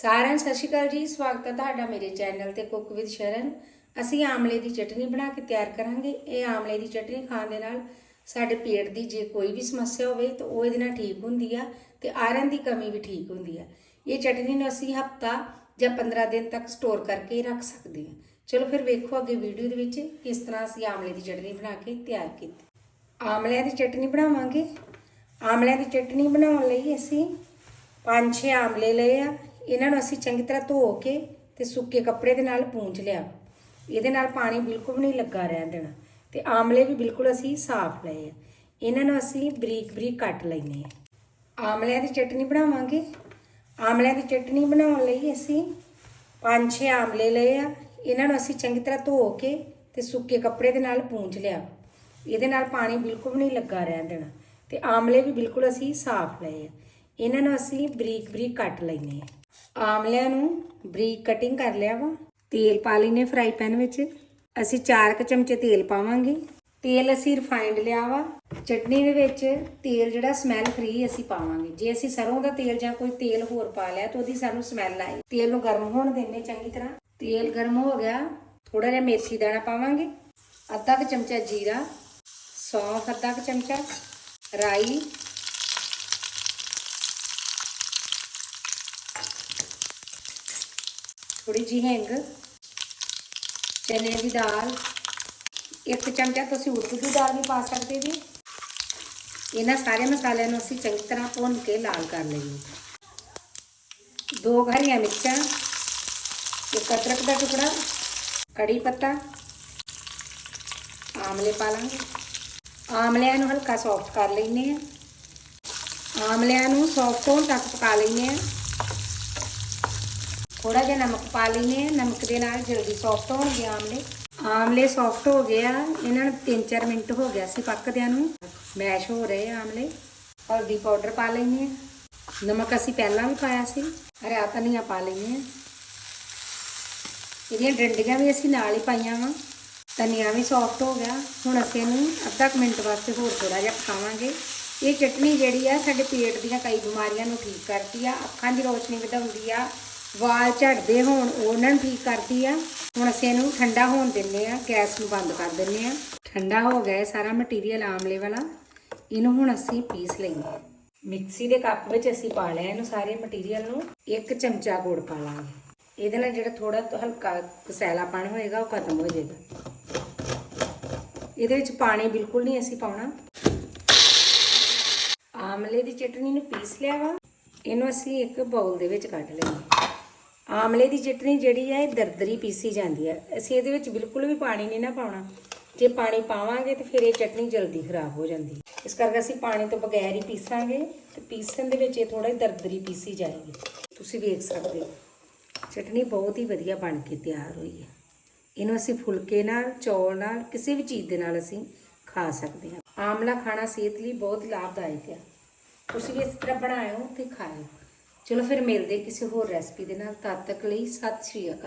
ਸਾਰਿਆਂ ਨੂੰ ਸਤਿ ਸ਼੍ਰੀ ਅਕਾਲ ਜੀ, ਸਵਾਗਤ ਹੈ ਤੁਹਾਡਾ ਮੇਰੇ ਚੈਨਲ ਤੇ ਕੁੱਕ ਵਿਦ ਸ਼ਰਨ। ਅਸੀਂ ਆਮਲੇ ਦੀ ਚਟਨੀ ਬਣਾ ਕੇ ਤਿਆਰ ਕਰਾਂਗੇ। ਇਹ ਆਮਲੇ ਦੀ ਚਟਨੀ ਖਾਣ ਦੇ ਨਾਲ ਸਾਡੇ ਪੇਟ ਦੀ ਜੇ ਕੋਈ ਵੀ ਸਮੱਸਿਆ ਹੋਵੇ ਤਾਂ ਉਹ ਇਹਦੇ ਨਾਲ ਠੀਕ ਹੁੰਦੀ ਆ ਤੇ ਆਇਰਨ ਦੀ ਕਮੀ ਵੀ ਠੀਕ ਹੁੰਦੀ ਆ। ਇਹ ਚਟਨੀ ਨੂੰ ਅਸੀਂ ਹਫਤਾ ਜਾਂ 15 ਦਿਨ ਤੱਕ ਸਟੋਰ ਕਰਕੇ ਰੱਖ ਸਕਦੇ ਹਾਂ। ਚਲੋ ਫਿਰ ਵੇਖੋ ਅੱਗੇ ਵੀਡੀਓ ਦੇ ਵਿੱਚ ਕਿਸ ਤਰ੍ਹਾਂ ਅਸੀਂ ਆਮਲੇ ਦੀ ਚਟਨੀ ਬਣਾ ਕੇ ਤਿਆਰ ਕੀਤੀ। ਆਮਲਿਆਂ ਦੀ ਚਟਨੀ ਬਣਾਵਾਂਗੇ। ਆਮਲਿਆਂ ਦੀ ਚਟਨੀ ਬਣਾਉਣ ਲਈ ਅਸੀਂ ਪੰਜ ਛੇ ਆਮਲੇ ਲਏ ਆ। ਇਹਨਾਂ ਨੂੰ ਅਸੀਂ ਚੰਗੀ ਤਰ੍ਹਾਂ ਧੋ ਕੇ ਤੇ ਸੁੱਕੇ ਕੱਪੜੇ ਦੇ ਨਾਲ ਪੂੰਝ ਲਿਆ। ਇਹਦੇ ਨਾਲ ਪਾਣੀ ਬਿਲਕੁਲ ਵੀ ਨਹੀਂ ਲੱਗਾ ਰਹਿਣ ਦੇਣਾ। ਤੇ ਆਮਲੇ ਵੀ ਬਿਲਕੁਲ ਅਸੀਂ ਸਾਫ਼ ਲਏ ਆ। ਇਹਨਾਂ ਨੂੰ ਅਸੀਂ ਬਰੀਕ ਬਰੀਕ ਕੱਟ ਲੈਨੇ ਆ। ਆਮਲਿਆਂ ਦੀ ਚਟਨੀ ਬਣਾਵਾਂਗੇ। ਆਮਲਿਆਂ ਦੀ ਚਟਨੀ ਬਣਾਉਣ ਲਈ ਅਸੀਂ ਪੰਜ ਛੇ ਆਮਲੇ ਲਏ ਆ। ਇਹਨਾਂ ਨੂੰ ਅਸੀਂ ਚੰਗੀ ਤਰ੍ਹਾਂ ਧੋ ਕੇ ਤੇ ਸੁੱਕੇ ਕੱਪੜੇ ਦੇ ਨਾਲ ਪੂੰਝ ਲਿਆ। ਇਹਦੇ ਨਾਲ ਪਾਣੀ ਬਿਲਕੁਲ ਵੀ ਨਹੀਂ ਲੱਗਾ ਰਹਿਣ ਦੇਣਾ। ਤੇ ਆਮਲੇ ਵੀ ਬਿਲਕੁਲ ਅਸੀਂ ਸਾਫ਼ ਲਏ ਆ। ਇਹਨਾਂ ਨੂੰ ਅਸੀਂ ਬਰੀਕ ਬਰੀਕ ਕੱਟ ਲੈਨੇ ਆ। ਆਮਲਿਆਂ ਨੂੰ ਬਰੀਕ ਕਟਿੰਗ ਕਰ ਲਿਆ ਵਾ। ਤੇਲ ਪਾ ਲੈਨੇ ਫਰਾਈ ਪੈਨ ਵਿੱਚ। ਅਸੀਂ 4 ਕੁ ਚਮਚੇ ਤੇਲ ਪਾਵਾਂਗੇ। ਤੇਲ ਅਸੀਂ ਰਿਫਾਈਂਡ ਲਿਆ ਵਾ। ਚਟਨੀ ਦੇ ਵਿੱਚ ਤੇਲ ਜਿਹੜਾ ਸਮੈਲ ਫ੍ਰੀ ਅਸੀਂ ਪਾਵਾਂਗੇ। ਜੇ ਅਸੀਂ ਸਰੋਂ ਦਾ ਤੇਲ ਜਾਂ ਕੋਈ ਤੇਲ ਹੋਰ ਪਾ ਲਿਆ ਤਾਂ ਉਹਦੀ ਸਾਨੂੰ ਸਮੈਲ ਆਏ ਤੇਲ ਨੂੰ ਗਰਮ ਹੋਣ ਦੇਣੇ ਚੰਗੀ ਤਰ੍ਹਾਂ। ਤੇਲ ਗਰਮ ਹੋ ਗਿਆ। ਥੋੜਾ ਜਿਹਾ ਮੇਥੀ ਦਾਣਾ ਪਾਵਾਂਗੇ। ਅੱਧਾ ਕੁ ਚਮਚਾ ਜੀਰਾ। ਸੌਂਫ, ਅੱਧਾ ਕੁ ਚਮਚਾ। ਰਾਈ। ਥੋੜੀ ਜਿਹੀ ਹਿੰਗ, ਚਨੇ ਦੀ ਦਾਲ, ਇੱਕ ਚਮਚਾ ਤੁਸੀਂ ਉੜਦ ਦੀ ਦਾਲ ਵੀ ਪਾ ਸਕਦੇ ਜੀ। ਇਹਨਾਂ ਸਾਰੇ ਮਸਾਲਿਆਂ ਨੂੰ ਅਸੀਂ ਚੰਗੀ ਤਰ੍ਹਾਂ ਭੁੰਨ ਕੇ ਲਾਲ ਕਰ ਲਈਏ ਦੋ ਹਰੀਆਂ ਮਿਰਚਾਂ, ਇੱਕ ਅਦਰਕ ਦਾ ਟੁਕੜਾ, ਕੜੀ ਪੱਤਾ, ਆਮਲੇ ਪਾ ਲਾਂਗੇ। ਆਮਲਿਆਂ ਨੂੰ ਹਲਕਾ ਸੌਫਟ ਕਰ ਲੈਨੇ ਆ ਆਮਲਿਆਂ ਨੂੰ ਸੌਫਟ ਹੋਣ ਤੱਕ ਪਕਾ ਲੈਨੇ ਆ ਥੋੜਾ ਜਿਹਾ ਨਮਕ ਪਾ ਲੈਨੇ ਆ ਨਮਕ ਦੇ ਨਾਲ ਜਲਦੀ ਸੌਫਟ ਹੋਣਗੇ ਆਮਲੇ। ਆਮਲੇ ਸੌਫਟ ਹੋ ਗਏ ਆ। ਇਹਨਾਂ ਨੂੰ 3-4 ਮਿੰਟ ਹੋ ਗਿਆ ਸੀ ਪੱਕਦਿਆਂ ਨੂੰ। ਮੈਸ਼ ਹੋ ਰਹੇ ਆਮਲੇ। ਹਲਦੀ ਪਾਊਡਰ ਪਾ ਲੈਨੇ ਆ ਨਮਕ ਅਸੀਂ ਪਹਿਲਾਂ ਵੀ ਪਾਇਆ ਸੀ। ਹਰਾ ਧਨੀਆ ਪਾ ਲੈਨੇ ਆ ਇਹਦੀਆਂ ਡੰਡੀਆਂ ਵੀ ਅਸੀਂ ਨਾਲ ਹੀ ਪਾਈਆਂ ਵਾ। ਧਨੀਆ ਵੀ ਸੌਫਟ ਹੋ ਗਿਆ। ਹੁਣ ਅਸੀਂ ਇਹਨੂੰ ਅੱਧਾ ਕੁ ਮਿੰਟ ਵਾਸਤੇ ਹੋਰ ਥੋੜਾ ਜਿਹਾ ਪਕਾਵਾਂਗੇ। ਇਹ ਚਟਨੀ ਜਿਹੜੀ ਆ, ਸਾਡੇ ਪੇਟ ਦੀਆਂ ਕਈ ਬਿਮਾਰੀਆਂ ਨੂੰ ਠੀਕ ਕਰਦੀ ਆ। ਅੱਖਾਂ ਦੀ ਰੋਸ਼ਨੀ ਵਧਾਉਂਦੀ ਆ। ਵਾਲ ਝੜਦੇ ਹੋਣ, ਉਹਨਾਂ ਨੂੰ ਠੀਕ ਕਰਦੀ ਆ। ਹੁਣ ਅਸੀਂ ਇਹਨੂੰ ਠੰਡਾ ਹੋਣ ਦਿੰਨੇ ਆ, ਗੈਸ ਨੂੰ ਬੰਦ ਕਰ ਦਿੰਨੇ ਆ। ਠੰਡਾ ਹੋ ਗਿਆ ਇਹ ਸਾਰਾ ਮਟੀਰੀਅਲ ਆਮਲੇ ਵਾਲਾ। ਇਹਨੂੰ ਹੁਣ ਅਸੀਂ ਪੀਸ ਲਈਏ। ਮਿਕਸੀ ਦੇ ਕੱਪ ਵਿੱਚ ਅਸੀਂ ਪਾ ਲਿਆ ਇਹਨੂੰ ਸਾਰੇ ਮਟੀਰੀਅਲ ਨੂੰ। ਇੱਕ ਚਮਚਾ ਗੁੜ ਪਾ ਲਾਂਗੇ। ਇਹਦੇ ਨਾਲ ਜਿਹੜਾ ਥੋੜਾ ਹਲਕਾ ਕਸੈਲਾਪਣ ਹੋਏਗਾ, ਉਹ ਖਤਮ ਹੋ ਜਾਏਗਾ। ਇਹਦੇ ਵਿੱਚ ਪਾਣੀ ਬਿਲਕੁਲ ਨਹੀਂ ਅਸੀਂ ਪਾਉਣਾ। ਆਮਲੇ ਦੀ ਚਟਨੀ ਨੂੰ ਪੀਸ ਲਿਆ ਵਾ। ਇਹਨੂੰ ਅਸੀਂ ਇੱਕ ਬਾਉਲ ਦੇ ਵਿੱਚ ਕੱਢ ਲਈਏ। ਆਮਲੇ ਦੀ ਚਟਨੀ ਜਿਹੜੀ ਆ ਇਹ ਦਰਦਰੀ ਪੀਸੀ ਜਾਂਦੀ ਹੈ। ਅਸੀਂ ਇਹਦੇ ਵਿੱਚ ਬਿਲਕੁਲ ਵੀ ਪਾਣੀ ਨਹੀਂ ਨਾ ਪਾਉਣਾ। ਜੇ ਪਾਣੀ ਪਾਵਾਂਗੇ ਤੇ ਫਿਰ ਇਹ ਚਟਨੀ ਜਲਦੀ ਖਰਾਬ ਹੋ ਜਾਂਦੀ ਇਸ ਕਰਕੇ ਅਸੀਂ ਪਾਣੀ ਤੋਂ ਬਗੈਰ ਹੀ ਪੀਸਾਂਗੇ ਤੇ ਪੀਸਣ ਦੇ ਵਿੱਚ ਇਹ ਥੋੜਾ ਦਰਦਰੀ ਪੀਸੀ ਜਾਏਗੀ। ਤੁਸੀਂ ਵੇਖ ਸਕਦੇ ਹੋ, ਚਟਨੀ ਬਹੁਤ ਹੀ ਵਧੀਆ ਬਣ ਕੇ ਤਿਆਰ ਹੋਈ ਹੈ। ਇਹਨੂੰ ਅਸੀਂ ਫੁਲਕੇ ਨਾਲ, ਚੌਲ ਨਾਲ, ਕਿਸੇ ਵੀ ਚੀਜ਼ ਦੇ ਨਾਲ ਅਸੀਂ ਖਾ ਸਕਦੇ ਹਾਂ। ਆਮਲਾ ਖਾਣਾ ਸਿਹਤ ਲਈ ਬਹੁਤ ਲਾਭਦਾਇਕ ਹੈ। ਤੁਸੀਂ ਵੀ ਇਸ ਤਰ੍ਹਾਂ ਬਣਾਇਓ ਤੇ ਖਾਇਓ। ਚਲੋ ਫਿਰ ਮਿਲਦੇ ਕਿਸੇ ਹੋਰ ਰੈਸਪੀ ਦੇ ਨਾਲ। ਤਦ ਤੱਕ ਲਈ ਸਤਿ ਸ਼੍ਰੀ ਅਕਾਲ।